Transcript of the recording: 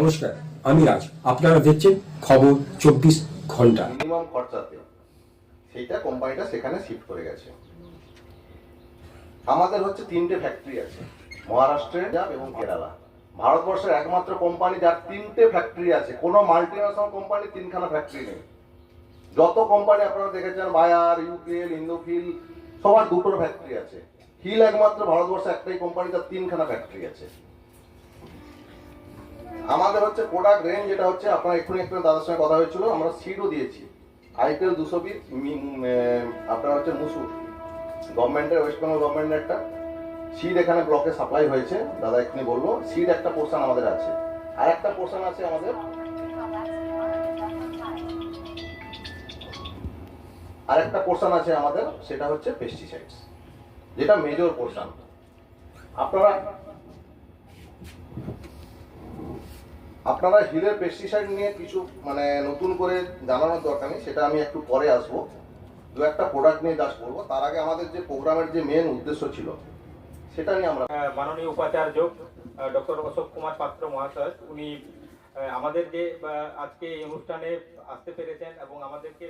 নমস্কার, আমি রাজ। আপনারা দেখছেন খবর চব্বিশ ঘণ্টা। মিনিমাম খরচাতে সেইটা কোম্পানিটা সেখানে শিফট করে গেছে। আমাদের হচ্ছে তিনটে ফ্যাক্টরি আছে। মহারাষ্ট্রে যাব এবং কেরালা। ভারতবর্ষের একমাত্র কোম্পানি যার তিনটে ফ্যাক্টরি আছে। কোনো মাল্টিনেশনাল কোম্পানি তিনখানা ফ্যাক্টরি নেই। যত কোম্পানি আপনারা দেখেছেন বায়ার ইউপিএল ইন্দোফিল সবার দুটোর ফ্যাক্টরি আছে। হিল একমাত্র ভারতবর্ষে একটাই কোম্পানি যার তিনখানা ফ্যাক্টরি আছে। আমাদের হচ্ছে প্রোডাক্ট রেঞ্জ যেটা হচ্ছে আপনার এক্ষুনি একটা দাদার সঙ্গে কথা হয়েছিল, আমরা সিডও দিয়েছি। আইপিএল দুশো পিস আপনার হচ্ছে মুসুর। গভর্নমেন্টের ওয়েস্ট বেঙ্গল গভর্নমেন্টের একটা সিড এখানে ব্লকে সাপ্লাই হয়েছে, দাদা এক্ষুনি বলল। সিড একটা পোর্শন আমাদের আছে। আর একটা পোর্শন আছে আমাদের আর একটা পোর্শন আছে আমাদের, সেটা হচ্ছে পেস্টিসাইডস যেটা মেজর পোর্শন আপনারা আপনারা হিলের পেস্টিসাইড নিয়ে কিছু মানে নতুন করে জানানোর দরকার নেই, সেটা আমি একটু পরে আসব। দু একটা প্রোডাক্ট নিয়ে জাস্ট বলব। তার আগে আমাদের যে প্রোগ্রামের যে মেন উদ্দেশ্য ছিল, সেটা নিয়ে আমরা মাননীয় উপাচার্য ডক্টর অশোক কুমার পাত্র মহাশয়, উনি আমাদের যে আজকে এই অনুষ্ঠানে আসতে পেরেছেন এবং আমাদেরকে